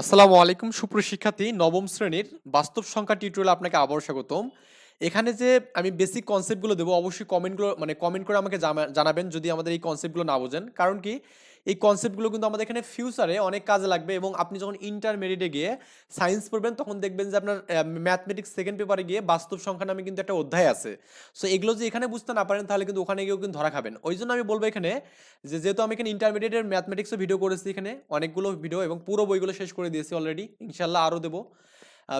আসসালামু আলাইকুম সুপ্রশিক্ষার্থী নবম শ্রেণির বাস্তব সংখ্যা টিউটোরিয়াল আপনাকে আবার স্বাগতম। এখানে যে আমি বেসিক কনসেপ্টগুলো দেবো, অবশ্যই কমেন্টগুলো মানে কমেন্ট করে আমাকে জানাবেন যদি আমাদের এই কনসেপ্টগুলো না বোঝেন। কারণ কি? এই কনসেপ্টগুলো কিন্তু আমাদের এখানে ফিউচারে অনেক কাজে লাগবে এবং আপনি যখন ইন্টারমিডিয়েটে গিয়ে সায়েন্স পড়বেন, তখন দেখবেন যে আপনার ম্যাথমেটিক্স সেকেন্ড পেপারে গিয়ে বাস্তব সংখ্যা নামে কিন্তু একটা অধ্যায় আছে। সো এগুলো যে এখানে বুঝতে না পারেন, তাহলে কিন্তু ওখানে গিয়েও কিন্তু ধরা খাবেন। ওই জন্য আমি বলব এখানে যে, যেহেতু আমি এখানে ইন্টারমিডিয়েটের ম্যাথমেটিক্সও ভিডিও করেছি এখানে, অনেকগুলো ভিডিও এবং পুরো বইগুলো শেষ করে দিয়েছি অলরেডি ইনশাল্লাহ আরও দেবো।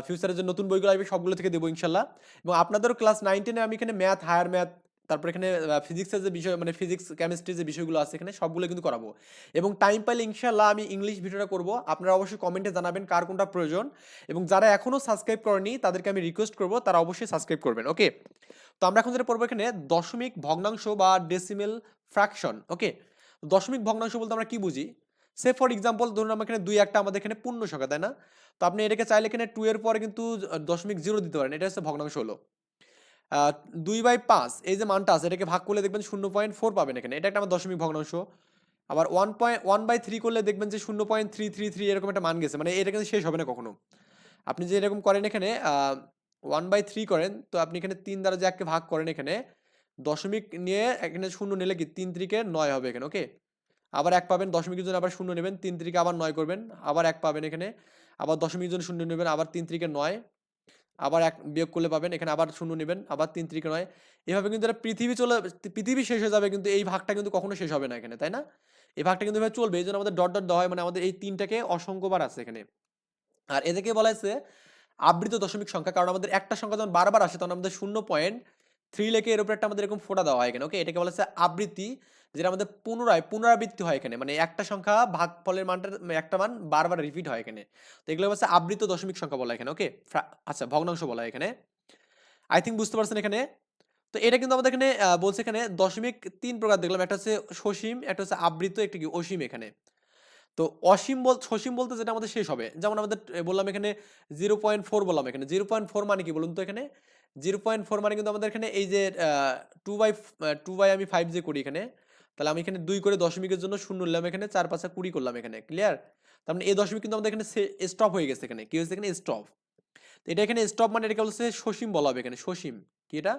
ফিউচারের যে নতুন বইগুলো আসবে, সবগুলো থেকে দেবো ইনশাল্লাহ এবং আপনাদেরও ক্লাস নাইন টেনে আমি এখানে ম্যাথ হায়ার ম্যাথ তারপর এখানে ফিজিক্সের যে বিষয় মানে ফিজিক্স কেমিস্ট্রির যে বিষয়গুলো আছে এখানে সবগুলো কিন্তু করাবো। এবং টাইম পাইলে ইনশাল্লাহ আমি ইংলিশ ভিডিওটা করব। আপনারা অবশ্যই কমেন্টে জানাবেন কার কোনটা প্রয়োজন। এবং যারা এখনও সাবস্ক্রাইব করেনি, তাদেরকে আমি রিকোয়েস্ট করব, তারা অবশ্যই সাবস্ক্রাইব করবেন ওকে তো আমরা এখন যেটা পড়ব এখানে, দশমিক ভগ্নাংশ বা ডেসিমেল ফ্র্যাকশন ওকে দশমিক ভগ্নাংশ বলতে আমরা কি বুঝি? সে ফর এক্সাম্পল ধরুন আমরা এখানে দুই একটা আমাদের এখানে পূর্ণ সংখ্যা, তাই না? তো আপনি এটাকে চাইলে এখানে টু এর পরে কিন্তু দশমিক জিরো দিতে পারেন। এটা হচ্ছে ভগ্নাংশ হলো। দুই বাই পাঁচ, এই যে মানটা আছে, এটাকে ভাগ করলে দেখবেন শূন্য পয়েন্ট ফোর পাবেন এখানে। এটা একটা আমার দশমিক ভগ্নাংশ। আবার one point one by three করলে দেখবেন যে শূন্য পয়েন্ট থ্রি থ্রি থ্রি এরকম একটা মান গেছে মানে এটা কিন্তু শেষ হবে না কখনো। আপনি যে এরকম করেন এখানে ওয়ান বাই থ্রি করেন, তো আপনি এখানে তিন দ্বারা যে এককে ভাগ করেন এখানে, দশমিক নিয়ে এখানে শূন্য নিলে কি তিন ত্রিকে নয় হবে এখানে ওকে আবার এক পাবেন, দশমিকের জন্য আবার শূন্য নেবেন, তিন ত্রিকে আবার নয় করবেন, আবার এক পাবেন এখানে, আবার দশমিকের জন্য শূন্য নেবেন, আবার তিন ত্রিকে নয় আবার এক বিয়োগ করলে পাবেন, এখানে আবার শূন্য নেবেন, আবার তিন ত্রিকে নয়। এভাবে কিন্তু এটা পৃথিবী চলে, পৃথিবী শেষ হয়ে যাবে কিন্তু এই ভাগটা কিন্তু কখনো শেষ হবে না এখানে, তাই না? এই ভাগটা কিন্তু এভাবে চলবে এই জন্য আমাদের ডট ডট দেওয়া হয় মানে আমাদের এই তিনটাকে অসংখ্যবার আছে এখানে। আর এদেরকে বলা হয়েছে আবৃত দশমিক সংখ্যা, কারণ আমাদের একটা সংখ্যা যখন বারবার আসে, তখন আমাদের শূন্য পয়েন্ট থ্রি লেখে এর উপরে একটা আমাদের এরকম ফোটা দেওয়া হয় এখানে ওকে এটাকে বলা হচ্ছে আবৃত্তি। যেটা আমাদের পুনরায়, পুনরাবৃত্তি হয় এখানে। মানে একটা সংখ্যা ভাগ ফলের মানটা একটা মান বারবার রিপিট হয় এখানে। তো এগুলো হচ্ছে আবৃত দশমিক সংখ্যা বলা এখানে ওকে আচ্ছা ভগ্নাংশ বলা এখানে। আই থিঙ্ক বুঝতে পারছেন এখানে? তো এটা কিন্তু আমাদের এখানে বলছে এখানে দশমিক তিন প্রকার দেখলাম। একটা হচ্ছে সসীম, একটা হচ্ছে আবৃত, একটা কি অসীম এখানে। তো অসীম বল, সসীম বলতে যেটা আমাদের শেষ হবে। যেমন আমাদের বললাম এখানে জিরো পয়েন্ট ফোর বললাম এখানে। জিরো পয়েন্ট ফোর মানে কি বলুন তো এখানে? জিরো পয়েন্ট ফোর মানে কিন্তু আমাদের এখানে এই যে টু বাই টু বাই আমি ফাইভ যে করি এখানে তাহলে আমি এখানে দুই করে দশমিকের জন্য শূন্য নিলাম এখানে, চার, পাঁচা কুড়ি করলাম এখানে ক্লিয়ার তার মানে এই দশমিক কিন্তু আমাদের এখানে স্টপ হয়ে গেছে এখানে। কি হয়েছে এখানে? স্টপ এটা এখানে স্টপ মানে এটাকে বলছে সসীম বলা হবে এখানে, সসীম। কি এটা?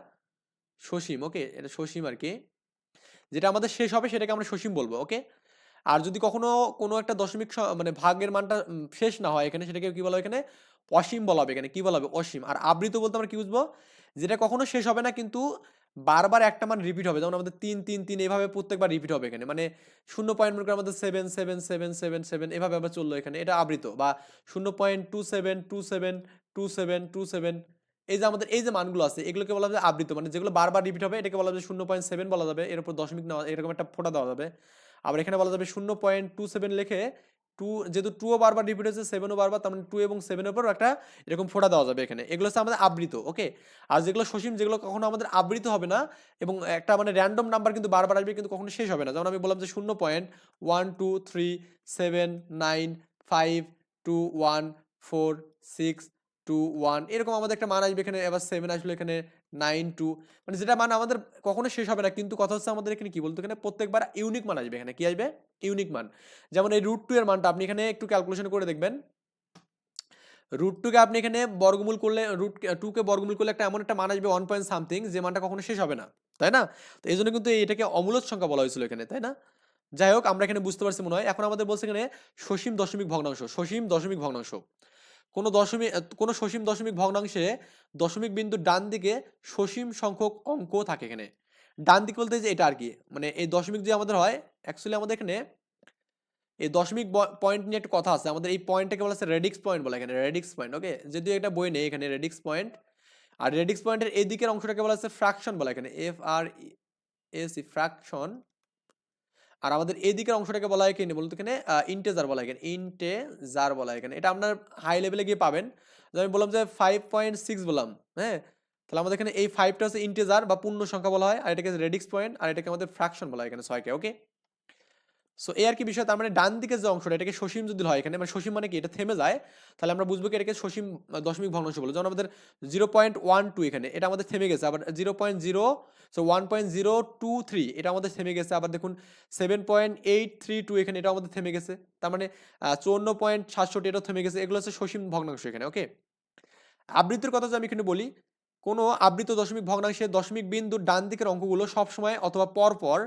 সসীম ওকে এটা সসীম আর কি। যেটা আমাদের শেষ হবে সেটাকে আমরা সসীম বলব ওকে আর যদি কখনো কোনো একটা দশমিক মানে ভাগের মানটা শেষ না হয় এখানে, সেটাকে কি বলা হবে এখানে? অসীম বলা হবে এখানে, কি বলা হবে? অসীম। আর আবৃত বলতে আমরা কি বুঝব? যেটা কখনো শেষ হবে না কিন্তু বারবার একটা মান রিপিট হবে। যেমন আমাদের তিন তিন তিন এভাবে প্রত্যেকবার রিপিট হবে এখানে। মানে শূন্য পয়েন্ট মনে করে আমাদের seven seven seven seven seven এভাবে আবার চলল এখানে। এটা আবৃত। বা শূন্য point two seven two seven two seven two seven এই যে আমাদের, এই যে মানগুলো আছে, এগুলোকে বলা হবে আবৃত। মানে যেগুলো বারবার রিপিট হবে, এটাকে বলা হবে শূন্য পয়েন্ট সেভেন বলা যাবে। এর উপর দশমিক নেওয়া, এরকম একটা ফোটা দেওয়া যাবে। আবার এখানে বলা যাবে শূন্য পয়েন্ট টু সেভেন লিখে টু যেহেতু টুও বারবার রিপিট হচ্ছে সেভেনও বারবার, তার মানে টু এবং সেভেনের উপর একটা এরকম ফোটা দেওয়া যাবে এখানে। এগুলো হচ্ছে আমাদের আবৃত ওকে আর যেগুলো সসীম, যেগুলো কখনো আমাদের আবৃত হবে না, এবং একটা মানে র্যান্ডম নাম্বার কিন্তু বারবার আসবে, কিন্তু কখনো শেষ হবে না। যেমন আমি বললাম যে শূন্য point one two three seven nine five two one four six two one এরকম আমাদের একটা মান আসবে এখানে, এবার সেভেন আসলো এখানে নাইন টু মানে যেটা মান আমাদের কখনো শেষ হবে না, কিন্তু কথা হচ্ছে আমাদের এখানে কি বলতো? এখানে প্রত্যেকবার ইউনিক মান আসবে এখানে। কি আসবে? ইউনিক মান। যেমন এই রুট টু এর মানটা আপনি এখানে একটু ক্যালকুলেশন করে দেখবেন। রুট টুকে আপনি এখানে বর্গমূল করলে রুট টুকে বর্গমূল করলে একটা এমন একটা মান আসবে ওয়ান পয়েন্ট সামথিং যে মানটা কখনো শেষ হবে না। তাই না? তো এই জন্য কিন্তু এটাকে অমূলত সংখ্যা বলা হয়েছিল এখানে, তাই না? যাই হোক, আমরা এখানে বুঝতে পারছি মনে হয়। এখন আমাদের বলছে এখানে সসীম দশমিক ভগ্নাংশ, সসীম দশমিক ভগ্নাংশ। কোনো দশমিক কোনো সসীম দশমিক ভগ্নাংশে দশমিক বিন্দু ডান দিকে সসীম সংখ্যক অঙ্ক থাকে এখানে। ডান দিক বলতে যে এটা আর কি মানে এই দশমিক যে আমাদের হয় অ্যাকচুয়ালি আমাদের এখানে এই দশমিক পয়েন্ট নিয়ে একটা কথা আছে, আমাদের এই পয়েন্টটাকে বলা আছে রেডিক্স পয়েন্ট বলা এখানে রেডিক্স পয়েন্ট ওকে যদিও এটা বই নেই এখানে রেডিক্স পয়েন্ট আর রেডিক্স পয়েন্টের এই দিকের অংশটাকে বলা আছে ফ্র্যাকশন বলা এখানে এফ আর এস ফ্র্যাকশন আর আমাদের এই দিকের অংশটাকে বলা হয় কেন, বলতো এখানে ইন্টেজার বলা হয় এখানে। ইন্টেজার বলা হয় এটা আপনার হাই লেভেলে গিয়ে পাবেন। আমি বললাম যে ফাইভ পয়েন্ট সিক্স বললাম হ্যাঁ? তাহলে আমাদের এখানে এই ফাইভটা হচ্ছে ইন্টেজার বা পূর্ণ সংখ্যা বলা হয়, আর এটাকে রেডিক্স পয়েন্ট আর এটাকে আমাদের ফ্র্যাকশন বলা হয় এখানে ছয়কে ওকে সো এ আর কি বিষয়, তার মানে ডান দিকে যে অংশটা, এটাকে সসীম যদি হয়, এখানে মানে সসীম মানে কি? এটা থেমে যায়, তাহলে আমরা বুঝব কি এটাকে সসীম দশমিক ভগ্নাংশ বলে। যেমন আমাদের জিরো পয়েন্ট ওয়ান টু এখানে, এটা আমাদের থেমে গেছে। আবার zero point zero so one point zero two three এটা আমাদের থেমে গেছে। আবার দেখুন seven point eight three two এখানে এটা আমাদের থেমে গেছে। তার মানে চুয়ান্ন পয়েন্ট সাতষট্টি এটাও থেমে গেছে। এগুলো হচ্ছে সসীম ভগ্নাংশ এখানে ওকে আবৃত্তির কথা যদি আমি এখানে বলি, কোনো আবৃত দশমিক ভগ্নাংশে দশমিক বিন্দুর ডান দিকের অঙ্কগুলো সবসময় অথবা পর পর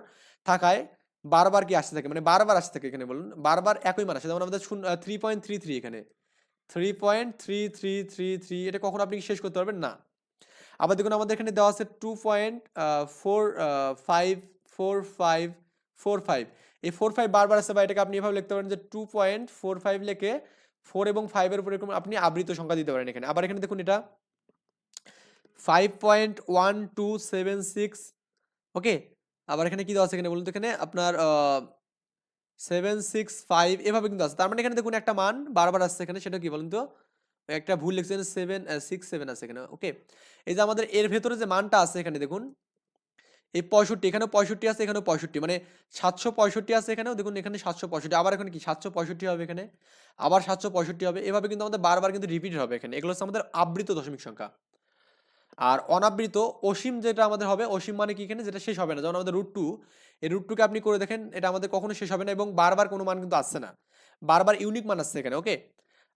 থাকায় বারবার কি আসতে থাকে? মানে বারবার আসতে থাকে এখানে বলুন। বারবার একই মান আসে যেমন আমাদের থ্রি পয়েন্ট থ্রি থ্রি এখানে। Three point three three three three এটা কখনো আপনি শেষ করতে পারবেন? না। আবার দেখুন আমাদের এখানে দেওয়া আছে two point four five four five four five এই ফোর ফাইভ বারবার আসছে বা এটাকে আপনি এভাবে লিখতে পারেন যে টু পয়েন্ট ফোর ফাইভ লিখে ফোর এবং ফাইভের উপর এরকম আপনি আবৃত সংখ্যা দিতে পারেন এখানে। আবার এখানে দেখুন এটা five point one two seven six okay আবার এখানে কি দেওয়া আছে এখানে বলুন তো এখানে? আপনার সেভেন সিক্স ফাইভ এভাবে কিন্তু আছে। তার মানে এখানে দেখুন একটা মান বারবার আসছে এখানে, সেটা কি বলুন তো? একটা ভুল লিখছেন সেভেন সিক্স সেভেন আছে এখানে ওকে এই যে আমাদের এর ভেতরে যে মানটা আছে এখানে দেখুন, এই পঁয়ষট্টি, এখানেও পঁয়ষট্টি আছে, এখানেও পঁয়ষট্টি মানে সাতশো পঁয়ষট্টি আছে এখানেও, দেখুন এখানে সাতশো পঁয়ষট্টি, আবার এখানে কি সাতশো পঁয়ষট্টি হবে এখানে? আবার সাতশো পঁয়ষট্টি হবে, এভাবে কিন্তু আমাদের বারবার কিন্তু রিপিট হবে এখানে। এগুলো হচ্ছে আমাদের আবৃত দশমিক সংখ্যা। আর অনাবৃত অসীম যেটা আমাদের হবে, অসীম মানে কি এখানে? যেটা শেষ হবে না। যেমন আমাদের রুট টু এই রুট টুকে আপনি করে দেখেন, এটা আমাদের কখনো শেষ হবে না এবং বারবার কোনো মান কিন্তু আসছে না। বারবার ইউনিক মান আসছে এখানে ওকে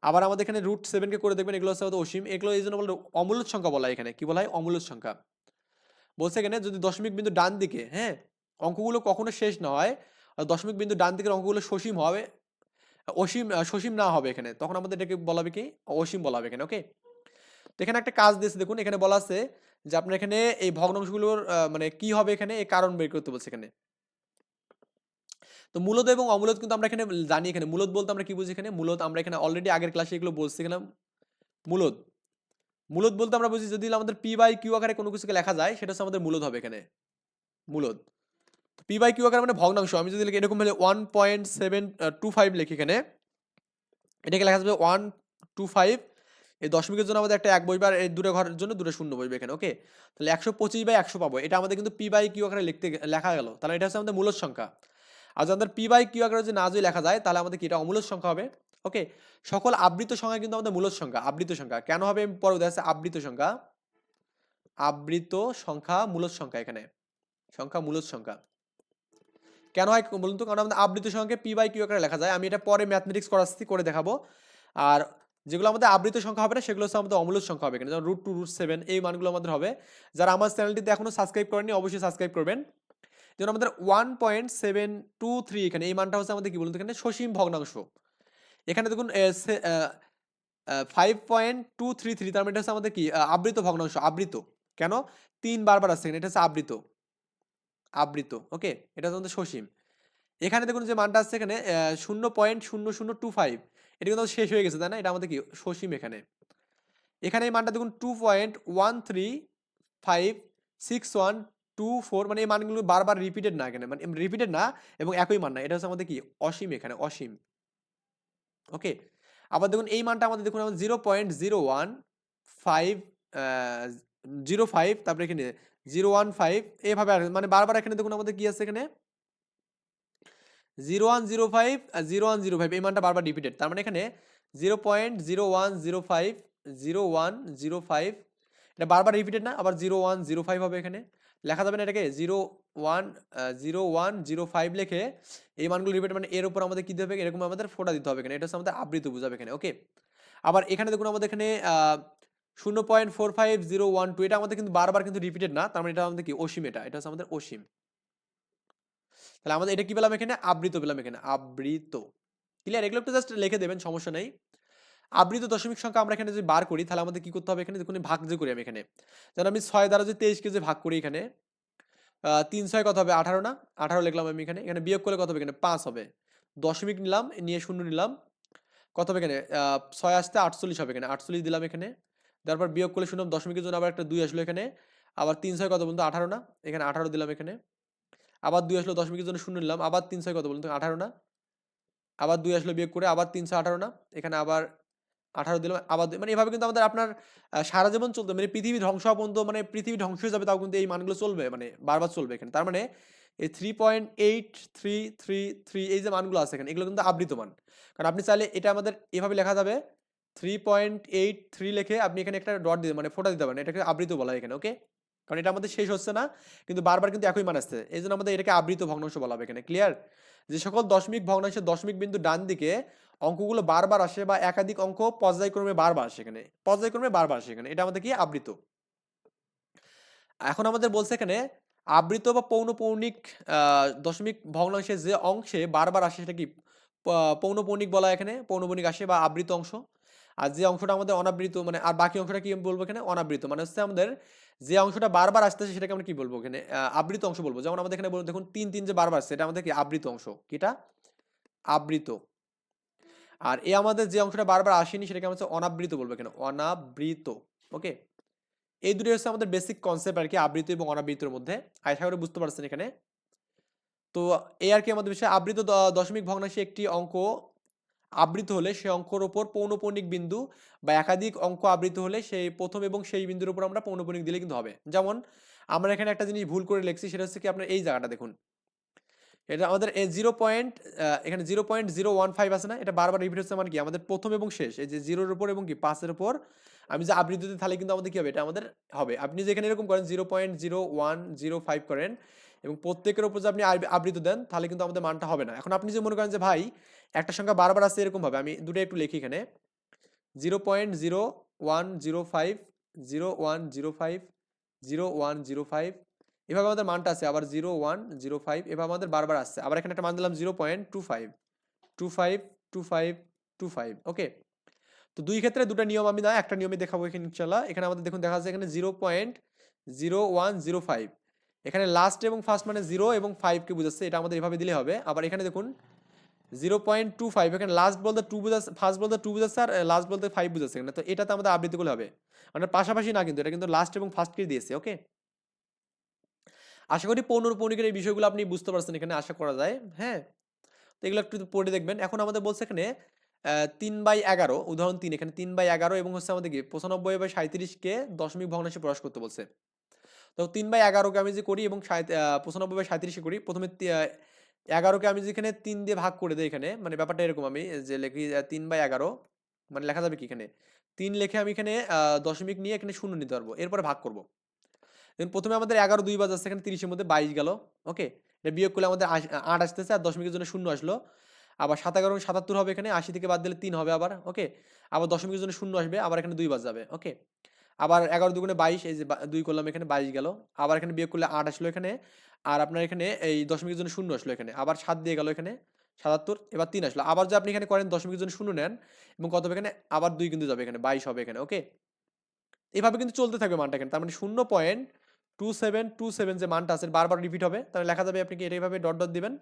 আবার আমাদের এখানে রুট সেভেনকে করে দেখবেন, এগুলো হচ্ছে অসীম। এগুলো এই জন্য বলে অমূল্য সংখ্যা বলা হয় এখানে। কি বলা হয়? অমূল্য সংখ্যা। বলছে এখানে যদি দশমিক বিন্দু ডান দিকে হ্যাঁ অঙ্কগুলো কখনো শেষ না হয়, আর দশমিক বিন্দু ডান দিকের অঙ্কগুলো সসীম হবে, অসীম, সসীম না হবে এখানে, তখন আমাদের এটাকে বলা হবে কি? অসীম বলা হবে এখানে ওকে তো এখানে একটা কাজ দিয়েছে, দেখুন, এখানে বলা আছে যে আপনার এখানে এই ভগ্নাংশগুলোর মানে কি হবে এখানে? এই কারণ বের করতে বলছে এখানে। তো মূলত এবং অমূলত কিন্তু আমরা এখানে জানি এখানে। মূলত বলতে আমরা কি বুঝি এখানে? মূলত আমরা এখানে অলরেডি আগের ক্লাসে এগুলো বলছি এখানে। মূলত। মূলত বলতে আমরা বুঝি যদি আমাদের পি বাই কিউ আকারে কোনো কিছুকে লেখা যায়, সেটা হচ্ছে আমাদের মূলত হবে এখানে। মূলত। পি বাই কিউ আকারে মানে ভগ্নাংশ। আমি যদি এরকম হলে one point seven two five লিখি এখানে, এটাকে লেখা যাবে ওয়ান টু ফাইভ এই দশমিকের জন্য আমাদের একটা এক বসবে আর এই দুটো ঘরের জন্য দুটো শূন্য বসবে এখানে ওকে তাহলে একশো পঁচিশ বাই একশো পাবো। এটা আমাদের কিন্তু পি বাই কিউ আকারে লিখতে লেখা গেল। তাহলে এটা হচ্ছে আমাদের মূলত সংখ্যা। আর যদি আমাদের পি বাই কিউ আকারে যদি না যদি লেখা যায়, তাহলে আমাদের কি এটা অমূলত সংখ্যা হবে? ওকে সকল আবৃত সংখ্যা কিন্তু আমাদের মূলত সংখ্যা, আবৃত সংখ্যা। কেন হবে পরে দেখা আবৃত সংখ্যা? আবৃত সংখ্যা মূলত সংখ্যা এখানে। সংখ্যা মূলত সংখ্যা। কেন হয় বলুন তো? কারণ আমাদের আবৃত সংখ্যাকে পি বাই কিউ আকারে লেখা যায়। আমি এটা পরে ম্যাথমেটিক্স করাচ্ছি, করে দেখাবো। আর যেগুলো আমাদের আবৃত সংখ্যা হবে না, সেগুলো হচ্ছে আমাদের অমূলত সংখ্যা হবে এখানে। যেমন রুট টু রুট সেভেন এই মানগুলো আমাদের হবে। যারা আমার চ্যানেলটিতে এখনও সাবস্ক্রাইব করেনি অবশ্যই সাবস্ক্রাইব করবেন। যেমন আমাদের one point seven two three এখানে, এই মানটা হচ্ছে আমাদের কি বলুন এখানে? সসীম ভগ্নাংশ। এখানে দেখুন five point two three three তার মানে এটা হচ্ছে আমাদের কি? আবৃত ভগ্নাংশ, আবৃত। কেন? তিন বারবার আসছে এটা হচ্ছে আবৃত। আবৃত ওকে এটা হচ্ছে আমাদের সসীম। এখানে দেখুন যে মানটা আসছে এখানে শূন্য পয়েন্ট শূন্য শূন্য টু ফাইভ এটা কিন্তু শেষ হয়ে গেছে, তাই না? এটা আমাদের কি? সসীম এখানে। এখানে এই মানটা দেখুন two point one three five six one two four মানে এই মানগুলো বারবার রিপিটেড না এখানে মানে রিপিটেড না এবং একই মান না। এটা হচ্ছে আমাদের কি? অসীম এখানে, অসীম। ওকে আবার দেখুন, এই মানটা আমাদের দেখুন, আমাদের zero point zero one five zero five তারপরে এখানে জিরো ওয়ান ফাইভ এভাবে আর- মানে বারবার এখানে দেখুন, আমাদের কি আছে এখানে? Zero one zero five zero one zero five, এই মানটা বারবার রিপিটেড তার মানে এখানে zero point zero one zero five, zero one zero five, এটা বারবার রিপিটেড না, আবার জিরো ওয়ান জিরো ফাইভ হবে এখানে। লেখা যাবে না এটাকে, zero one zero one zero five লেখে এই মানগুলো রিপিট মানে এর উপর আমাদের কী দিতে হবে এরকম আমাদের ফোটা দিতে হবে এখানে। এটা হচ্ছে আমাদের আবৃত বুঝাবে এখানে ওকে আবার এখানে দেখুন আমাদের এখানে শূন্য point four five zero one two, এটা আমাদের কিন্তু বারবার কিন্তু রিপিটেড না, তার মানে এটা আমাদের কি? অসীম এটা এটা হচ্ছে আমাদের অসীম। তাহলে আমাদের এটা কি পেলাম এখানে? আবৃত পেলাম এখানে। আবৃত। ক্লিয়ার এগুলো একটু জাস্ট লিখে দেবেন, সমস্যা নেই। আবৃত দশমিক সংখ্যা আমরা এখানে যদি বার করি, তাহলে আমাদের কি করতে হবে এখানে? দেখুন, ভাগ যে করি আমি এখানে। যেন আমি ছয় দ্বারা যদি তেইশকে যে ভাগ করি এখানে তিন ছয় কত হবে? আঠারো না? আঠারো লিখলাম আমি এখানে। এখানে বিয়োগ করলে কত হবে এখানে? পাঁচ হবে। দশমিক নিলাম, নিয়ে শূন্য নিলাম। কত হবে এখানে? ছয় আসতে আটচল্লিশ হবে এখানে। আটচল্লিশ দিলাম এখানে। তারপর বিয়োগ করলে শুনলাম দশমিকের জন্য আবার একটা দুই আসলো এখানে। আবার তিন ছয় কত বলতো আঠারো না? এখানে আঠারো দিলাম এখানে। আবার দুই আসলো দশমিকের জন্য শূন্য নিলাম, আবার তিন ছয় কত বলতো আঠারো না? আবার দুই আসলো বিয়োগ করে আবার তিনশো আঠারো না? এখানে আবার আঠারো দিলাম, আবার মানে এভাবে কিন্তু আমাদের আপনার সারা জীবন চলতে মানে পৃথিবী ধ্বংস হওয়া পর্যন্ত মানে পৃথিবী ধ্বংস হয়ে যাবে, তাও কিন্তু এই মানগুলো চলবে মানে বারবার চলবে এখানে। তার মানে এই three point eight three three three এই যে মানগুলো আছে এখানে, এগুলো কিন্তু আবৃত মান কারণ আপনি চাইলে এটা আমাদের এভাবে লেখা যাবে থ্রি পয়েন্ট এইট থ্রি লেখে আপনি এখানে একটা ডট দিতে মানে ফোটা দিতে পারেন, এটাকে আবৃত বলা হয় এখানে ওকে কারণ এটা আমাদের শেষ হচ্ছে না, কিন্তু বারবার কিন্তু একই মান আসছে। এই জন্য আমাদের এটাকে আবৃত ভগ্নাংশ বলা হবে এখানে ক্লিয়ার যে সকল দশমিক ভগ্নাংশের দশমিক বিন্দু ডান দিকে অঙ্কগুলো বারবার আসে বা একাধিক অঙ্ক পর্যায়ক্রমে বারবার আসে এখানে, পর্যায়ক্রমে বারবার আসে এখানে, এটা আমাদের কি? আবৃত। এখন আমাদের বলছে এখানে আবৃত বা পৌনপৌনিক দশমিক ভগ্নাংশের যে অংশে বারবার আসে সেটা কি? পৌনপৌনিক বলা এখানে, পৌনপৌনিক আসে বা আবৃত অংশ। আর যে অংশটা আমাদের অনাবৃত মানে আর বাকি অংশটা কি বলব এখানে? অনাবৃত মানে হচ্ছে আমাদের যে অংশটা বারবার আসতেছে সেটাকে আমরা কি বলব এখানে? আবৃত অংশ বলব। যেমন আমাদের এখানে দেখুন, তিন তিন যে বারবার আসছে, এটা আমাদের কি? আবৃত অংশ। কিটা? আবৃত। আর এ আমাদের যে অংশটা বারবার আসেনি, সেটাকে আমরা হচ্ছে অনাবৃত বলব এখানে। অনাবৃত, ওকে? এই দুটি হচ্ছে আমাদের বেসিক কনসেপ্ট আর কি, আবৃত এবং অনাবৃতের মধ্যে। আশা করে বুঝতে পারছেন এখানে। তো এই আর কি আমাদের বিষয়ে আবৃত দশমিক ভগ্নাংশে একটি অঙ্ক আবৃত হলে সেই অঙ্কর ওপর পৌনপৌনিক বিন্দু বা একাধিক অঙ্ক আবৃত হলে সেই প্রথম এবং সেই বিন্দুর উপর আমরা পৌনপৌনিক দিলে কিন্তু হবে। যেমন আমরা এখানে একটা জিনিস ভুল করে লিখছি সেটা হচ্ছে কি আপনার এই জায়গাটা দেখুন। এটা আমাদের জিরো পয়েন্ট এখানে zero point zero one five আছে না? এটা বারবার রিপিট হচ্ছে মানে কি? আমাদের প্রথম এবং শেষ, এই যে জিরোর উপর এবং কি? পাঁচের উপর আমি যে আবৃত্তি তাহলে কিন্তু আমাদের কি হবে? এটা আমাদের হবে। আপনি যেখানে এরকম করেন, zero point zero one zero five করেন এবং প্রত্যেকের উপর যদি আপনি আবৃত দেন, তাহলে কিন্তু আমাদের মানটা হবে না। এখন আপনি যে মনে করেন যে, ভাই, একটা সংখ্যা বারবার আসছে এরকম ভাবে, আমি দুটো একটু লিখি এখানে। Zero point zero one zero five, zero one zero five, zero one zero five, এভাবে আমাদের মানটা আছে। আবার জিরো ওয়ান জিরো ফাইভ, এভাবে আমাদের বারবার আসছে। আবার এখানে একটা মান দিলাম zero point two five two five two five two five, okay? তো দুই ক্ষেত্রে দুটো নিয়ম আমি না, একটা নিয়মে দেখাবো এখানে ইনশাল্লাহ এখানে আমাদের দেখুন দেখা যাচ্ছে এখানে zero point zero one zero five. এখানে লাস্ট এবং ফার্স্ট মানে জিরো এবং ফাইভকে বুঝাচ্ছে, এটা আমাদের এভাবে দিলে হবে। আবার এখানে দেখুন জিরো পয়েন্ট টু ফাইভ এখানে লাস্ট বলতে টু বুঝাচ্ছে ফার্স্ট বলতে টু বুঝাচ্ছে আর লাস্ট বলতে ফাইভ বুঝাচ্ছে এখানে। তো এটাতে আমাদের আবৃত্তি করলে হবে। মানে পাশাপাশি না কিন্তু, এটা কিন্তু লাস্ট এবং ফার্স্টকে দিয়েছে ওকে আশা করি পৌনর পৌনিকের এই বিষয়গুলো আপনি বুঝতে পারছেন এখানে, আশা করা যায় হ্যাঁ? তো এগুলো একটু পড়ে দেখবেন। এখন আমাদের বলছে এখানে তিন বাই এগারো, উদাহরণ তিন, এখানে তিন বাই এগারো এবং হচ্ছে আমাদের কি, পঁচানব্বই বাই সাঁত্রিশকে দশমিক ভগ্নাংশে প্রকাশ করতে বলছে। তো তিন বাই এগারোকে আমি যে করি এবং পঁচানব্বই বাই সাঁত্রিশে করি, প্রথমে এগারোকে আমি যেখানে তিন দিয়ে ভাগ করে দিই এখানে মানে ব্যাপারটা এরকম আমি, যে লিখি তিন বাই এগারো মানে লেখা যাবে কি এখানে? তিন লেখে আমি এখানে দশমিক নিয়ে এখানে শূন্য নিতে পারব, এরপরে ভাগ করব। দেন প্রথমে আমাদের এগারো দুই বাজ আসছে, এখানে তিরিশের মধ্যে বাইশ গেল, ওকে? এটা বিয়োগ করলে আমাদের আট আসতেছে আর দশমিকের জন্য শূন্য আসলো। আবার সাত এগারো সাতাত্তর হবে এখানে, আশি থেকে বাদ দিলে তিন হবে আবার, ওকে? আবার দশমিকের জন্য শূন্য আসবে, আবার এখানে দুই বাজ যাবে, ওকে? আবার এগারো দুগুণে বাইশ, এই যে দুই করলাম এখানে বাইশ গেল। আবার এখানে বিয়োগ করলে আট আসলো এখানে। আর আপনার এখানে এই দশমিকের জন্য শূন্য আসলো এখানে। আবার সাত দিয়ে গেল এখানে, সাতাত্তর, এবার তিন আসলো। আবার যে আপনি এখানে করেন দশমিকের জন্য শূন্য নেন এবং কত এখানে? আবার দুই কিন্তু যাবে এখানে, বাইশ হবে এখানে ওকে এভাবে কিন্তু চলতে থাকবে মানটা এখানে। তার মানে শূন্য point two seven two seven যে মানটা আছে, বারবার রিপিট হবে। তাহলে লেখা যাবে আপনি কি এটা এইভাবে ডট ডট দিবেন?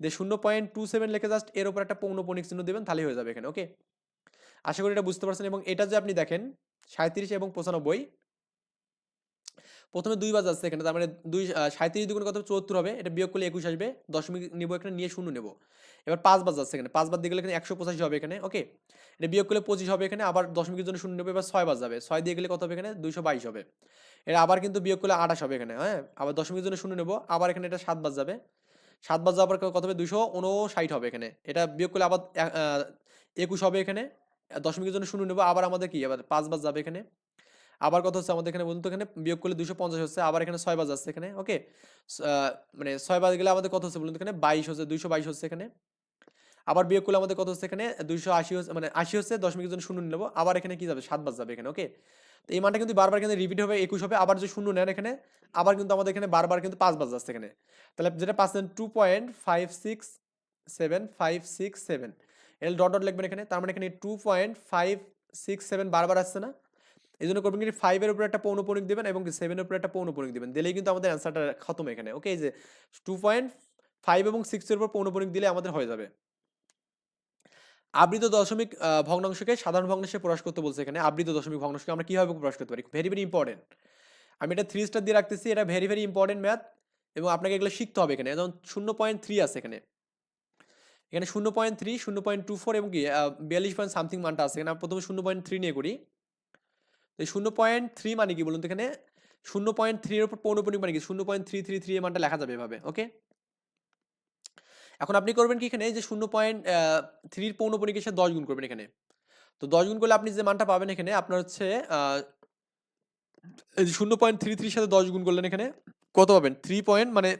যে শূন্য পয়েন্ট টু সেভেন লিখে জাস্ট এর উপর একটা পৌনপণিক চিহ্ন দেবেন, তাহলেই হয়ে যাবে এখানে ওকে আশা করি এটা বুঝতে পারছেন এবং এটা যে আপনি দেখেন সাঁত্রিশ এবং পঁচানব্বই। প্রথমে দুই বাজ আসছে এখানে, তার মানে দুই সাঁত্রিশ দুগুণ কত? চুয়াত্তর হবে। এটা বিয়োগ করলে একুশ আসবে। দশমিক নিব এখানে, নিয়ে শূন্য নেব। এবার পাঁচ বাজ আসছে এখানে। পাঁচ বাদ দিয়ে গেলে এখানে একশো পঁচাশি হবে এখানে ওকে এটা বিয়োগ করলে পঁচিশ হবে এখানে, আবার দশমিকের জন্য শূন্য নেবে, এবার ছয় বাজ যাবে। ছয় দিয়ে গেলে কত হবে এখানে? দুইশো বাইশ হবে। এটা আবার কিন্তু বিয়োগ করলে আঠাশ হবে এখানে হ্যাঁ? আবার দশমিকের জন্য শূন্য নেব, আবার এখানে এটা সাত বাজ যাবে। সাত বাজ যাওয়ার পর কত হবে? দুশো উনষাট হবে এখানে। এটা বিয়োগ করলে আবার একুশ হবে এখানে। দশমিকের জন্য শূন্য নেব। আবার আমাদের কি? আবার পাঁচ বাজ যাবে এখানে। আবার কত হচ্ছে আমাদের এখানে বলুন তো এখানে বিয়োগ করলে দুশো পঞ্চাশ হচ্ছে, আবার এখানে ছয় বাজ আসছে এখানে ওকে মানে ছয় বাজ গেলে আমাদের কত হচ্ছে বলুন তো এখানে? বাইশ হচ্ছে, দুইশো বাইশ হচ্ছে এখানে। আবার বিয়োগ করলে আমাদের কত হচ্ছে এখানে? দুইশো আশি হচ্ছে মানে আশি হচ্ছে, দশমিকের জন্য শূন্য নেব। আবার এখানে কি যাবে? সাত বাজ যাবে এখানে ওকে তো এই মানটা কিন্তু বারবার এখানে রিপিট হবে, একুশ হবে, আবার যদি শূন্য নেন এখানে, আবার কিন্তু আমাদের এখানে বারবার কিন্তু পাঁচ বাজ যাচ্ছে এখানে। তাহলে যেটা পাচ্ছেন two point five six seven five six seven L dot dot লিখবেন এখানে, তার মানে এখানে two point five six seven বারবার আসছে না। এই জন্য করবেন কি ফাইভের উপরে একটা পৌনপণিক দেবেন এবং সেভেনের উপরে একটা পৌনপণিক দেবেন। দিলেই কিন্তু আমাদের অ্যান্সারটা খতম এখানে ওকে যে টু পয়েন্ট ফাইভ এবং সিক্সের উপর পৌনপণিক দিলে আমাদের হয়ে যাবে। আবৃত দশমিক ভগ্নাংশকে সাধারণ ভগ্নাংশে প্রকাশ করতে বলছে এখানে। আবৃত দশমিক ভগ্নাংশকে আমরা কীভাবে প্রকাশ করতে পারি? ভেরি ভেরি ইম্পর্টেন্ট আমি এটা থ্রি স্টার দিয়ে রাখতেছি, এটা ভেরি ভেরি ইম্পর্টেন্ট ম্যাথ এবং আপনাকে এগুলো শিখতে হবে এখানে। যেমন শূন্য পয়েন্ট থ্রি আছে এখানে। এখানে শূন্য পয়েন্ট থ্রি শূন্য পয়েন্ট টু ফোর এবং কি বিয়াল্লিশ পয়েন্ট সামথিং মানটা আছে। এখানে প্রথমে শূন্য পয়েন্ট থ্রি নিয়ে করি। তো শূন্য পয়েন্ট থ্রি মানে কি বলুন তো এখানে? শূন্য পয়েন্ট থ্রির উপর পৌনপণিক মানে কি? শূন্য পয়েন্ট থ্রি থ্রি থ্রি মানটা লেখা যাবে এভাবে ওকে এখন আপনি করবেন কি এখানে? যে শূন্য পয়েন্ট থ্রির পৌনপণিকের সাথে দশ গুণ করবেন এখানে। তো দশ গুণ করলে আপনি যে মানটা পাবেন এখানে, আপনার হচ্ছে শূন্য পয়েন্ট থ্রি থ্রির সাথে দশ গুণ করলেন এখানে, কত পাবেন? থ্রি পয়েন্ট মানে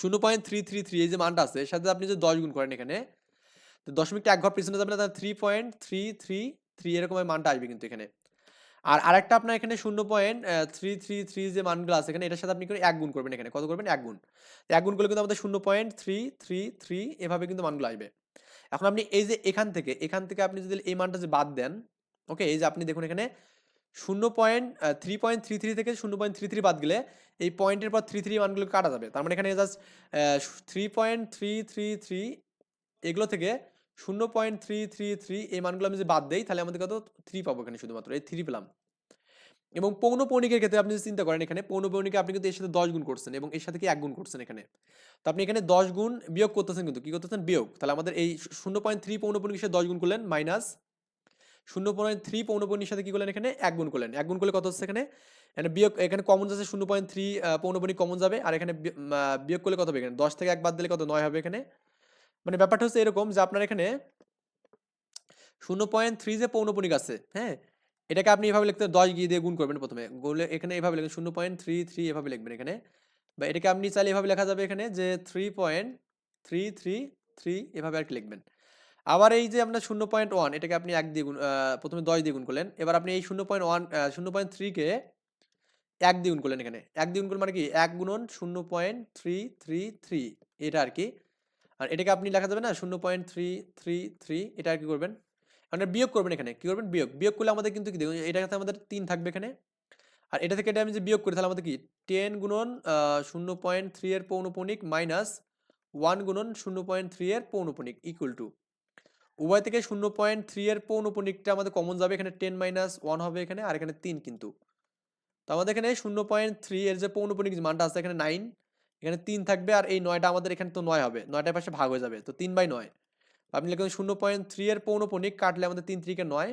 শূন্য পয়েন্ট থ্রি থ্রি থ্রি এই যে মানটা আছে, এর সাথে আপনি যদি দশ গুণ করেন এখানে, তো দশমিকটা এক ঘর পিছনে যাবে না, তাহলে three point three three three এরকম মানটা আসবে কিন্তু এখানে। আর আরেকটা আপনার এখানে শূন্য পয়েন্ট থ্রি থ্রি থ্রি যে মানগুলো আছে এখানে, এটার সাথে আপনি এক গুণ করবেন এখানে। কত করবেন? এক গুণ। এক গুণ করলে কিন্তু আমাদের শূন্য পয়েন্ট থ্রি থ্রি থ্রি এভাবে কিন্তু মানগুলো আসবে। এখন আপনি এই যে এখান থেকে এখান থেকে আপনি যদি এই মানটা যে বাদ দেন ওকে এই যে আপনি দেখুন এখানে শূন্য point three point three three থেকে শূন্য পয়েন্ট থ্রি থ্রি বাদ গেলে এই পয়েন্টের পর থ্রি থ্রি মানগুলো কাটা যাবে। তার মানে এখানে just three point three three three এগুলো থেকে শূন্য পয়েন্ট থ্রি থ্রি থ্রি এই মানগুলো আমি যদি বাদ দেই, তাহলে আমাদের কত? থ্রি পাবো এখানে শুধুমাত্র। এই থ্রি পেলাম। এবং পৌনপৌনিকের ক্ষেত্রে আপনি যদি চিন্তা করেন এখানে পৌনপৌনিকে আপনি কিন্তু এর সাথে দশ গুণ করছেন এবং এর সাথে কি এক গুণ করছেন এখানে? তো আপনি এখানে দশ গুণ বিয়োগ করতেছেন কিন্তু। কি করতেছেন? বিয়োগ। তাহলে আমাদের এই শূন্য পয়েন্ট থ্রি পৌনপৌনিকের সাথে দশ গুণ করলেন মাইনাস শূন্য পয়েন্ট থ্রি পৌনপৌনির সাথে কী করলেন এখানে? এক গুণ করলেন। এক গুণ করলে কত হচ্ছে এখানে? এখানে বিয়োগ, এখানে কমন যাচ্ছে শূন্য পয়েন্ট থ্রি পৌনপৌনিক কমন যাবে। আর এখানে বিয়োগ করলে কত হবে এখানে? দশ থেকে এক বাদ দিলে কত? নয় হবে এখানে। মানে ব্যাপারটা হচ্ছে এরকম যে আপনার এখানে শূন্য পয়েন্ট থ্রি যে পৌনপণিক আছে হ্যাঁ? এটাকে আপনি এভাবে লিখতে দশ গিয়ে দিয়ে গুণ করবেন প্রথমে। গুণলে এখানে এভাবে লিখবেন শূন্য পয়েন্ট থ্রি থ্রি এভাবে লিখবেন এখানে। বা এটাকে আপনি চাইলে এভাবে লেখা যাবে এখানে যে three point three three three এভাবে আর কি লিখবেন। আবার এই যে আপনার শূন্য পয়েন্ট ওয়ান এটাকে আপনি এক দিয়ে গুণ আহ, প্রথমে দশ দিয়ে গুণ করলেন। এবার আপনি এই শূন্য পয়েন্ট ওয়ান শূন্য পয়েন্ট থ্রিকে এক দিয়ে গুণ করলেন এখানে। এক দিয়ে গুণ করলে মানে কি? এক গুণন শূন্য পয়েন্ট থ্রি থ্রি থ্রি এটা আর কি। আর এটাকে আপনি লেখা যাবে না? শূন্য পয়েন্ট থ্রি থ্রি থ্রি এটা আর কি করবেন? মানে বিয়োগ করবেন এখানে। কি করবেন? বিয়োগ। বিয়োগ করলে আমাদের কিন্তু কি দেখুন এটাতে আমাদের তিন থাকবে এখানে। আর এটা থেকে এটা আমি যে বিয়োগ করি তাহলে আমাদের কি? টেন গুণন শূন্য পয়েন্ট থ্রি এর পৌনপণিক মাইনাস ওয়ান গুণন শূন্য পয়েন্ট থ্রি এর পৌনপণিক ইকুয়াল টু উভয় থেকে শূন্য পয়েন্ট থ্রি এর পৌনপণিকটা আমাদের কমন যাবে, এখানে টেন মাইনাস ওয়ান হবে এখানে, আর এখানে তিন কিন্তু। তো আমাদের এখানে শূন্য পয়েন্ট থ্রি এর যে পৌনপণিক যে মানটা আছে, এখানে নাইন এখানে তিন থাকবে, আর এই নয়টা আমাদের এখানে তো নয় হবে, নয়টার পাশে ভাগ হয়ে যাবে, তো তিন বাই নয়। আপনি লিখুন শূন্য পয়েন্ট থ্রি এর পৌনপণিক কাটলে আমাদের তিন থ্রিকে নয়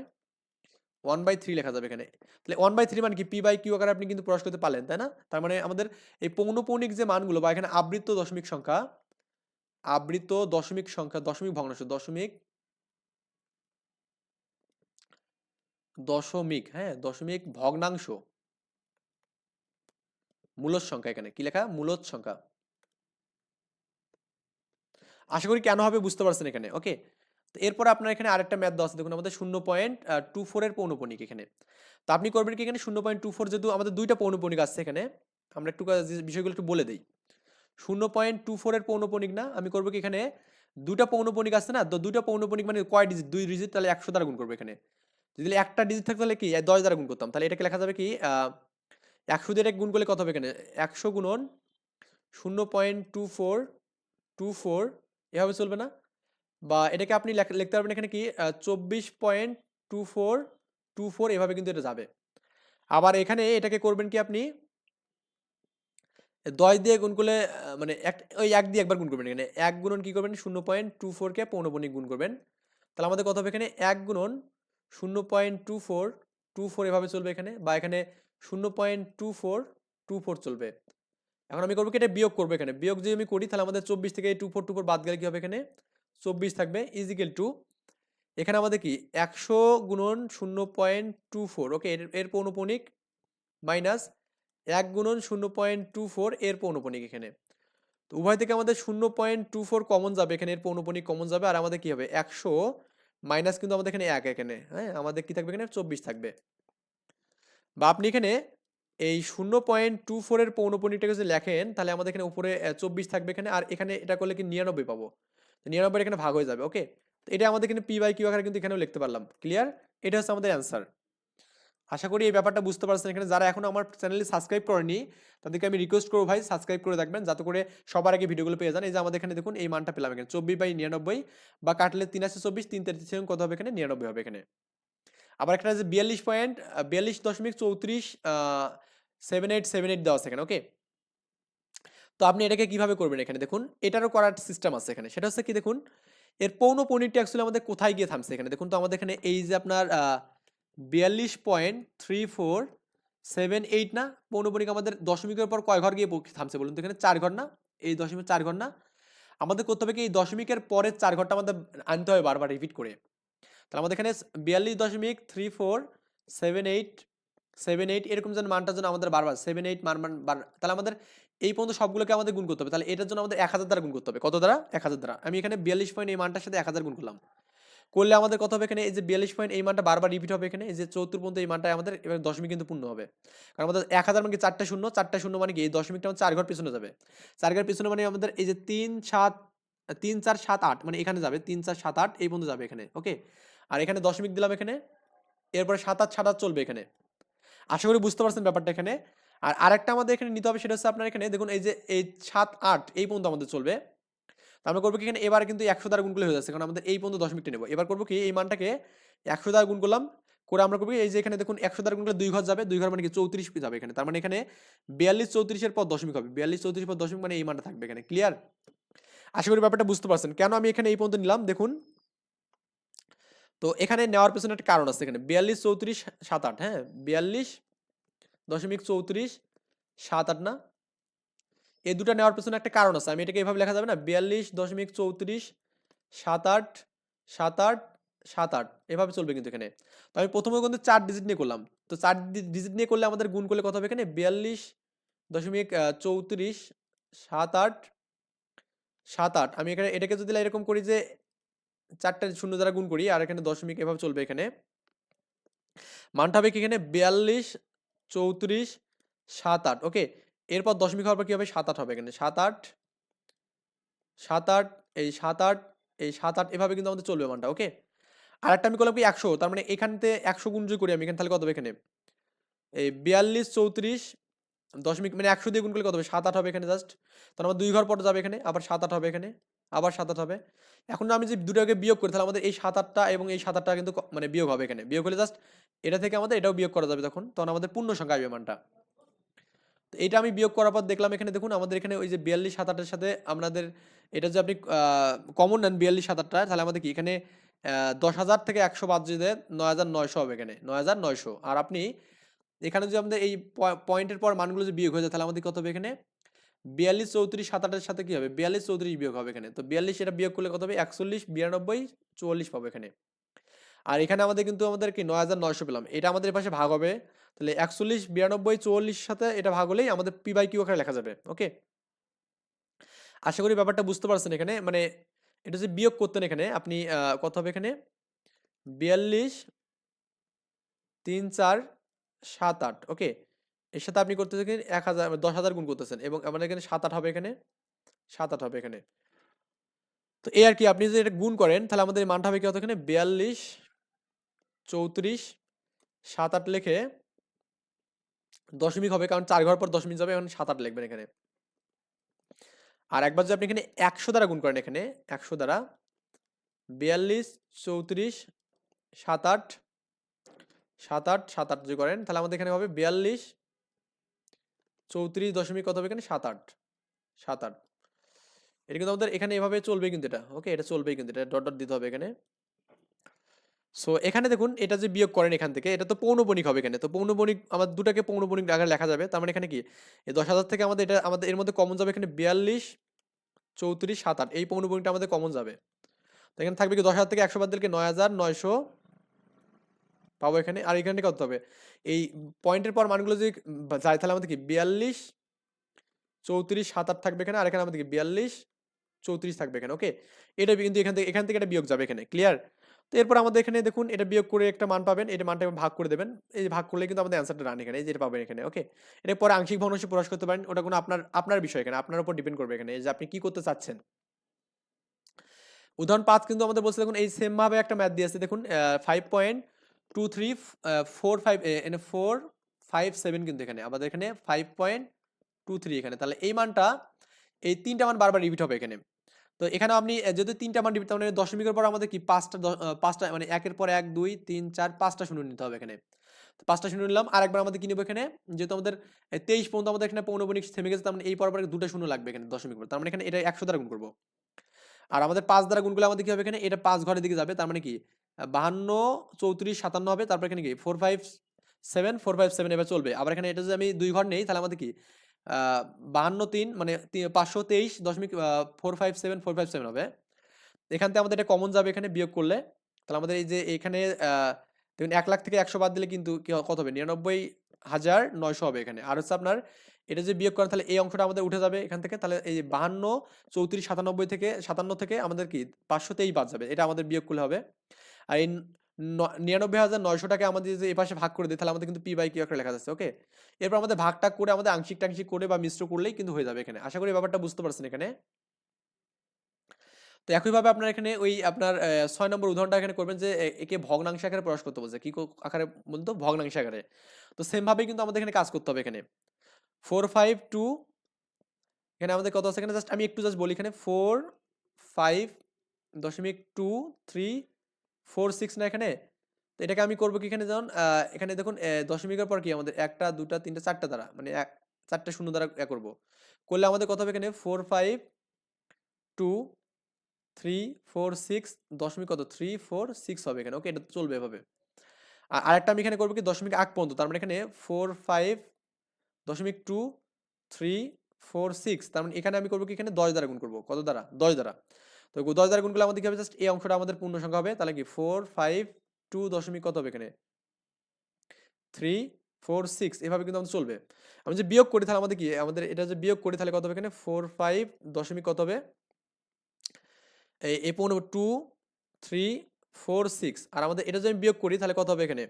ওয়ান বাই থ্রি লেখা যাবে এখানে। তাহলে ওয়ান বাই থ্রি মানে কি? পি বাই কিউ আকারে আপনি কিন্তু প্রকাশ করতে পারলেন, তাই না? তার মানে আমাদের এই পৌনপৌনিক যে মানগুলো বা এখানে আবৃত্ত দশমিক সংখ্যা আবৃত দশমিক সংখ্যা, দশমিক ভগ্নাংশ, দশমিক দশমিক হ্যাঁ দশমিক ভগ্নাংশ। মূলদ সংখ্যা এখানে, কি লেখা? মূলদ সংখ্যা। আশা করি কেন হবে বুঝতে পারছেন এখানে, ওকে? তো এরপর আপনার এখানে আরেকটা ম্যাথ দেওয়া আছে, দেখুন আমাদের শূন্য পয়েন্ট টু ফোর এর পৌনপণিক এখানে। তো আপনি করবেন কি এখানে? শূন্য পয়েন্ট টু ফোর যেহেতু আমাদের দুইটা পৌনপণিক আসছে এখানে, আমরা একটু বিষয়গুলো একটু বলে দিই। শূন্য পয়েন্ট টু ফোর এর পৌনপণিক না, আমি করব কি এখানে? দুটা পৌনপণিক আছে না, তো দুইটা পৌনপণিক মানে কয় ডিজিট দুই ডিজিট তাহলে একশো দ্বারা গুণ করব এখানে। যদি একটা ডিজিট থাকতো তাহলে কি? দশ দ্বারা গুণ করতাম। তাহলে এটাকে লেখা যাবে কি? একশো দিয়ে গুণ করলে কত হবে এখানে? একশো গুণন শূন্য point two four two four, এভাবে চলবে না? বা এটাকে আপনি লেখ- লিখতে পারবেন এখানে কি? চব্বিশ point two four two four এভাবে কিন্তু এটা যাবে। আবার এখানে এটাকে করবেন কি আপনি? দশ দিয়ে গুণ করলে মানে এক, ওই এক দিয়ে একবার গুণ করবেন এখানে। এক গুণন কি করবেন? শূন্য পয়েন্ট টু ফোরকে পৌনপণিক গুণ করবেন। তাহলে আমাদের কত হবে এখানে? এক গুণন শূন্য point two four two four এভাবে চলবে এখানে বা এখানে শূন্য point two four two four চলবে। এখন আমি করব কি? এটা বিয়োগ করব এখানে। বিয়োগ যদি আমি করি, তাহলে আমাদের চব্বিশ থেকে টু ফোর টু ফোর বাদ গেলে কী হবে এখানে? চব্বিশ থাকবে ইজিক্যাল টু এখানে আমাদের কি? একশো গুণন শূন্য পয়েন্ট টু ফোর ওকে এর এর পৌনপণিক মাইনাস এক গুণন শূন্য পয়েন্ট টু ফোর, এর পৌনপণিক এখানে। তো উভয় থেকে আমাদের শূন্য পয়েন্ট টু ফোর কমন যাবে এখানে, এর পৌনপণিক কমন যাবে, আর আমাদের কি হবে? একশো মাইনাস কিন্তু আমাদের এখানে এক এখানে হ্যাঁ? আমাদের কি থাকবে এখানে? চব্বিশ থাকবে। বা আপনি এখানে এই শূন্য পয়েন্ট টু ফোরের পৌনপনিটাকে যদি লেখেন, তাহলে আমাদের এখানে উপরে চব্বিশ থাকবে এখানে, আর এখানে এটা করলে কি নিরানব্বই পাবো? নিরানব্বই এখানে ভাগ হয়ে যাবে ওকে তো এটা আমাদের এখানে পি বাই কিউ আকারে কিন্তু এখানেও লিখতে পারলাম ক্লিয়ার এটা হচ্ছে আমাদের অ্যান্সার আশা করি এই ব্যাপারটা বুঝতে পারছেন এখানে। যারা এখনও আমার চ্যানেলে সাবস্ক্রাইব করেনি তাদেরকে আমি রিকোয়েস্ট করব ভাই সাবস্ক্রাইব করে রাখবেন যাতে করে সবার আগে ভিডিওগুলো পেয়ে যান। এই যে আমাদের এখানে দেখুন, এই মানটা পেলাম এখানে। চব্বিশ বাই নিরানব্বই বা কাটলে তিন আসে চব্বিশ, তিন তেত্রিশ কত হবে এখানে, নিরানব্বই হবে এখানে। আবার এখানে যে বিয়াল্লিশ পয়েন্ট বিয়াল্লিশ দশমিক চৌত্রিশ সেভেন এইট সেভেন এইট দেওয়া আছে এখানে ওকে তো আপনি এটাকে কীভাবে করবেন এখানে? দেখুন, এটারও করার সিস্টেম আছে এখানে। সেটা হচ্ছে কি দেখুন, এর পৌন পনিরটা অ্যাকচুয়ালি আমাদের কোথায় গিয়ে থামছে এখানে? দেখুন তো আমাদের এখানে এই যে আপনার বিয়াল্লিশ point three four, seven eight না? পৌনপণিক আমাদের দশমিকের পর কয় ঘর গিয়ে থামছে বলুন তো এখানে, চার ঘর না? এই দশমিক চার ঘর না? আমাদের করতে হবে কি, এই দশমিকের পরের চার ঘরটা আমাদের আনতে হবে বারবার রিপিট করে। তাহলে আমাদের এখানে বিয়াল্লিশ দশমিক three four, seven eight seven eight এরকম যেন মানটার জন্য আমাদের বারবার, সেভেন এইট মান মান, বার, তাহলে আমাদের এই পর্যন্ত সবগুলোকে আমাদের গুণ করতে হবে। তাহলে এটার জন্য আমাদের এক হাজার দ্বারা গুণ করতে হবে। কত দ্বারা? এক হাজার দ্বারা। আমি এখানে বিয়াল্লিশ পয়েন্ট এই মানটার সাথে এক হাজার গুণ করলাম। করলে আমাদের কত হবে এখানে? এই যে বিয়াল্লিশ পয়েন্ট এই মানটা বারবার রিপিট হবে এখানে। এই যে চৌত্তর পর্যন্ত এই মানটা আমাদের এবার দশমিক কিন্তু পূর্ণ হবে। কারণ আমাদের এক হাজার মানে চারটা শূন্য? চারটা শূন্য মানে কি এই দশমিকটা আমার চার ঘর পিছনে যাবে। চার ঘর পিছনে মানে আমাদের এই যে তিন সাত, তিন চার সাত আট মানে এখানে যাবে। তিন চার সাত আট এই পর্যন্ত যাবে এখানে ওকে আর এখানে দশমিক দিলাম এখানে। এরপরে সাত আট সাত আট চলবে এখানে। আশা করি বুঝতে পারছেন ব্যাপারটা এখানে। আর আরেকটা আমাদের এখানে নিতে হবে সেটা হচ্ছে আপনার এখানে, দেখুন এই যে এই সাত আট এই পর্যন্ত আমাদের চলবে। আমরা করব কি এখানে? এবার কিন্তু একশো দ্বারা গুণ করলে হয়ে যাচ্ছে। কারণ আমাদের এই পর্যন্ত দশমিকটা নেব। এবার করব কি? এই মানটাকে একশো দ্বারা গুণ করলাম। করে আমরা করব এই যে এখানে দেখুন একশো দ্বারা গুণ করলে দুই ঘর যাবে। দুই ঘর মানে কি? চৌত্রিশ যাবে এখানে। তার মানে এখানে বিয়াল্লিশ চৌত্রিশের পর দশমিক হবে। বিয়াল্লিশ চৌত্রিশ পর দশমিক মানে এই মানটা থাকবে এখানে। ক্লিয়ার আশা করি ব্যাপারটা বুঝতে পারছেন। কেন আমি এখানে এই পর্যন্ত নিলাম? দেখুন। তো এখানে নেওয়ার পেছনে একটা কারণ আছে এখানে। বিয়াল্লিশ চৌত্রিশ সাত আট হ্যাঁ? বিয়াল্লিশ দশমিক চৌত্রিশ সাত আট না? এই দুটো নেওয়ার পেছনে একটা কারণ আছে। আমি এটাকে এইভাবে লেখা যাবে না, বিয়াল্লিশ দশমিক চৌত্রিশ সাত আট সাত আট সাত আট, এভাবে চলবে কিন্তু এখানে। তো আমি প্রথমে কিন্তু চার ডিজিট নিয়ে করলাম। তো চার ডিজিট নিয়ে করলে আমাদের গুণ করলে কত হবে এখানে? বিয়াল্লিশ দশমিক চৌত্রিশ সাত আট সাত আট। আমি এখানে এটাকে যদি এরকম করি যে চারটা শূন্য দ্বারা গুণ করি, আর এখানে দশমিক এভাবে চলবে এখানে। মানটা হবে কি এখানে? বিয়াল্লিশ চৌত্রিশ সাত আট। ওকে এরপর দশমিক হওয়ার পর কী হবে সাত আট হবে এখানে। সাত আট সাত আট, এই সাত আট, এই সাত আট এভাবে কিন্তু আমাদের চলবে মানটা, ওকে? আর একটা আমি করলাম কি একশো, তার মানে এখানতে একশো গুণ যদি করি আমি, এখানে তাহলে কত হবে এখানে? এই বিয়াল্লিশ, চৌত্রিশ, দশমিক মানে একশো দিয়ে গুণ করলে কত হবে? সাত আট হবে এখানে জাস্ট তাহলে আমার দুই ঘর পর যাবে এখানে, আবার সাত আট হবে এখানে, আবার সাত আট হবে। এখন আমি যে দুটোকে বিয়োগ করি, তাহলে আমাদের এই সাত আটটা এবং এই সাত আটটা কিন্তু মানে বিয়োগ হবে এখানে। বিয়োগ হলে জাস্ট এটা থেকে আমাদের এটাও বিয়োগ করা যাবে তখন তখন আমাদের পূর্ণ সংখ্যা আসবে মানটা। এটা আমি বিয়োগ করার পর দেখলাম এখানে দেখুন আমাদের এখানে ওই যে বিয়াল্লিশ সাত আটের সাথে আপনাদের এটা যে আপনি কমন নেন বিয়াল্লিশ সাত আটটা তাহলে আমাদের কি এখানে দশ হাজার থেকে একশো বাদ যদি নয় হাজার নয়শো হবে এখানে, নয় হাজার নয়শো। আর আপনি এখানে যদি আমাদের এই পয়েন্টের পর মানগুলো যে বিয়োগ হয়ে যায়, তাহলে আমাদের কত হবে এখানে? বিয়াল্লিশ চৌত্রিশ সাত আটের সাথে কী হবে? বিয়াল্লিশ চৌত্রিশ বিয়োগ হবে এখানে। তো বিয়াল্লিশ এটা বিয়োগ করলে কত হবে? একচল্লিশ, বিরানব্বই, চুয়াল্লিশ পাবো এখানে। আর এখানে আমাদের কিন্তু আমাদের কি? নয় হাজার নয়শো পেলাম। এটা আমাদের পাশে ভাগ হবে। তাহলে একচল্লিশ, বিরানব্বই, চুয়াল্লিশ সাথে এটা ভাগ হলেই আমাদের পি বাই কিউ আকারে লেখা যাবে ওকে আশা করি ব্যাপারটা বুঝতে পারছেন এখানে মানে এটা যে বিয়োগ করতেন এখানে, আপনি কত হবে এখানে? বিয়াল্লিশ, তিন, চার, সাত, আট ওকে এর সাথে আপনি করতেছেন কি এক হাজার দশ হাজার গুণ করতেছেন এবং আমাদের এখানে সাত, আট হবে এখানে? সাত, আট হবে এখানে। তো এই আর কি, আপনি যদি এটা গুণ করেন, তাহলে আমাদের মানটা হবে কি হতো এখানে? বিয়াল্লিশ, চৌত্রিশ, সাত, আট লিখে দশমিক হবে, কারণ চার ঘর পর দশমিক যাবে, এখন সাত আট লিখবেন এখানে। আর একবার যদি আপনি এখানে একশো দ্বারা গুণ করেন এখানে, একশো দ্বারা, বিয়াল্লিশ, চৌত্রিশ, সাত আট সাত আট সাত আট যদি করেন, তাহলে আমাদের এখানে হবে বিয়াল্লিশ, চৌত্রিশ দশমিক কত হবে এখানে? সাত আট সাত আট। এটা কিন্তু আমাদের এখানে এভাবে চলবে কিন্তু এটা ওকে এটা চলবেই কিন্তু এটা, ডট ডট দিতে হবে এখানে। সো এখানে দেখুন, এটা যে বিয়োগ করেন এখান থেকে, এটা তো পৌনবণিক হবে এখানে। তো পৌনবণিক, আমার দুটাকে পৌনবণিক আকারে লেখা যাবে। তার মানে এখানে কি? দশ হাজার থেকে আমাদের এটা, আমাদের এর মধ্যে কমন যাবে এখানে বিয়াল্লিশ, চৌত্রিশ সাত আট এই পৌনবণিকটা আমাদের কমন যাবে। তো এখানে থাকবে কি দশ হাজার থেকে একশো বাদ দিলে নয় হাজার, নয়শো? পাবো এখানে। আর এখানে কত হবে? এই পয়েন্টের পর মানগুলো যদি যায়, তাহলে আমাদের কি? বিয়াল্লিশ, চৌত্রিশ সাত আট থাকবে এখানে। আর এখানে আমাদের কি? বিয়াল্লিশ, চৌত্রিশ থাকবে এখানে। ওকে এটা কিন্তু এখান থেকে এখান থেকে এটা বিয়োগ যাবে এখানে। ক্লিয়ার তো এরপর আমাদের এখানে দেখুন এটা বিয়োগ করে একটা মান পাবেন, এটা মানটা ভাগ করে দেবেন। এই ভাগ করলে কিন্তু আমাদের অ্যান্সারটা রান এখানে, এই যে এটা পাবেন এখানে ওকে এটা পরে আংশিক ভগ্নাংশ প্রকাশ করতে পারেন, ওটা কোনো আপনার আপনার বিষয় এখানে, আপনার উপর ডিপেন্ড করবে এখানে যে আপনি কি করতে চাচ্ছেন। উদাহরণ পাঁচ কিন্তু আমাদের বলছে, দেখুন এই সেমভাবে একটা ম্যাথ দিয়েছে দেখুন five point two three four five এখানে ফোর ফাইভ সেভেন কিন্তু এখানে, আমাদের এখানে ফাইভ পয়েন্ট টু থ্রি এখানে, তাহলে এই মানটা, এই তিনটা মান বারবার রিপিট হবে এখানে। তো এখানে আপনি যদি তিনটা মান রিপিট মানে দশমিকের পর আমাদের কি পাঁচটা পাঁচটা মানে একের পর এক, দুই, তিন, চার, পাঁচটা শূন্য নিতে হবে এখানে। তো পাঁচটা শূন্য নিলাম আর একবার আমাদের কি নেব এখানে? যেহেতু আমাদের তেইশ পর্যন্ত আমাদের এখানে পৌনবণিক থেমে গেছে, তার মানে এই পর পর দুটো শূন্য লাগবে এখানে দশমিক পর, তার মানে এখানে এটা একশো দ্বারা গুণ করব। আর আমাদের পাঁচ দ্বারা গুণ করলে আমাদের কি হবে এখানে? এটা পাঁচ ঘরের দিকে যাবে, তার মানে কি? বাহান্ন, চৌত্রিশ, সাতান্ন হবে, তারপর এখানে কি? Four five seven four five seven এবার চলবে। আবার এখানে এটা যদি আমি দুই ঘর নেই, তাহলে আমাদের কি? বাহান্ন তিন মানে পাঁচশো তেইশ দশমিক four five seven four five seven হবে। এখান থেকে আমাদের এটা কমন যাবে এখানে বিয়োগ করলে। তাহলে আমাদের এই যে এখানে দেখুন এক লাখ থেকে একশো বাদ দিলে কিন্তু কত হবে? নিরানব্বই হাজার নয়শো হবে এখানে। আর হচ্ছে আপনার, এটা যে বিয়োগ করেন তাহলে এই অংশটা আমাদের উঠে যাবে এখান থেকে। তাহলে এই যে বাহান্ন, চৌত্রিশ, সাতানব্বই থেকে, সাতান্ন থেকে আমাদের কি পাঁচশো তেইশ বাদ যাবে। এটা আমাদের বিয়োগ করলে হবে। আর এই নিরানব্বই হাজার নয়শোটাকে আমাদের যে এপাশে ভাগ করে দিই তাহলে আমাদের কিন্তু পি বাই কিউ একটা লেখা যাচ্ছে ওকে এরপর আমাদের ভাগটা করে, আমাদের আংশিক টাংশিক করে বা মিশ্র করলেই কিন্তু হয়ে যাবে এখানে। আশা করি ব্যাপারটা বুঝতে পারছেন এখানে। তো একইভাবে আপনার এখানে ওই আপনার ছয় নম্বর উদাহরণটা এখানে করবেন যে একে ভগ্নাংশ আকারে প্রকাশ করতে বলছে। কি আকারে বলতো ভগ্নাংশ আকারে। তো সেম ভাবে কিন্তু আমাদের এখানে কাজ করতে হবে এখানে। ফোর ফাইভ টু এখানে আমাদের কত আছে এখানে? জাস্ট আমি একটু জাস্ট বলি এখানে। ফোর ফাইভ দশমিক টু থ্রি ফোর, সিক্স না এখানে? তো এটাকে আমি করব কি এখানে যেমন এখানে দেখুন দশমিকের পর কি? আমাদের একটা, দুটা, তিনটা, চারটা দ্বারা মানে এক, চারটা শূন্য দ্বারা এ করব। করলে আমাদের কত হবে এখানে? Four, five, two, three, four, six, দশমিক কত? থ্রি, ফোর, সিক্স হবে এখানে। ওকে, এটা চলবে এভাবে। আর আরেকটা আমি এখানে করব কি? দশমিক আগ পর্যন্ত। তার মানে এখানে ফোর, ফাইভ, দশমিক টু, থ্রি, ফোর, সিক্স, তার মানে এখানে আমি করব কি? এখানে দশ দ্বারা গুণ করব। কত দ্বারা? দশ দ্বারা। তো দশ দ্বারা গুণ করলে আমাদের কি হবে জাস্ট এই অংশটা আমাদের পূর্ণ সংখ্যা হবে, তাহলে কি? ফোর ফাইভ টু দশমিক কত হবে এখানে? থ্রি ফোর সিক্স এভাবে কিন্তু আমাদের চলবে। আমি যে বিয়োগ করি, তাহলে আমাদের কি? আমাদের এটা যে বিয়োগ করি, তাহলে কত হবে এখানে? ফোর ফাইভ দশমিক কত হবে? এই পনেরো টু থ্রি ফোর সিক্স আর আমাদের এটা যদি আমি বিয়োগ করি, তাহলে কত হবে এখানে?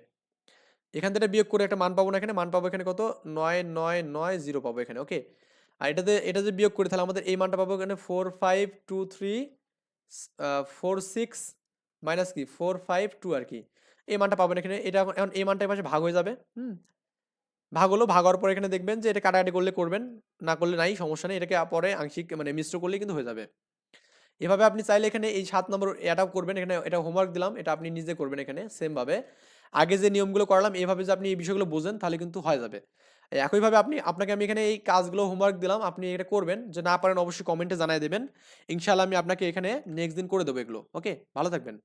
এখান থেকে বিয়োগ করে একটা মান পাবো না এখানে, মান পাবো এখানে কত? নয় নয় নয় জিরো পাবো এখানে ওকে আর এটাতে, এটা যে বিয়োগ করি, তাহলে আমাদের এই মানটা পাবো এখানে four five two three four six minus কি? ফোর ফাইভ টু আর কি। এই মানটা পাবেন এখানে। এটা এখন এই মানটা পাশে ভাগ হয়ে যাবে, হুম? ভাগ হলো, ভাগ হওয়ার পরে এখানে দেখবেন যে এটা কাটাকাটি করলে করবেন, না করলে নাই, সমস্যা নেই। এটাকে পরে আংশিক মানে মিশ্র করলে কিন্তু হয়ে যাবে। এভাবে আপনি চাইলে এখানে এই সাত নম্বর এটাও করবেন। এখানে এটা হোমওয়ার্ক দিলাম, এটা আপনি নিজে করবেন এখানে সেম ভাবে। আগে যে নিয়মগুলো করালাম এইভাবে যে আপনি এই বিষয়গুলো বোঝেন, তাহলে কিন্তু হয়ে যাবে। একইভাবে আপনি, আপনাকে আমি এখানে এই কাজগুলো হোমওয়ার্ক দিলাম, আপনি এটা করবেন, যে না পারেন অবশ্যই কমেন্টে জানাই দেবেন। ইনশাআল্লাহ আমি আপনাকে এখানে নেক্সট দিন করে দেবো এগুলো। ওকে ভালো থাকবেন।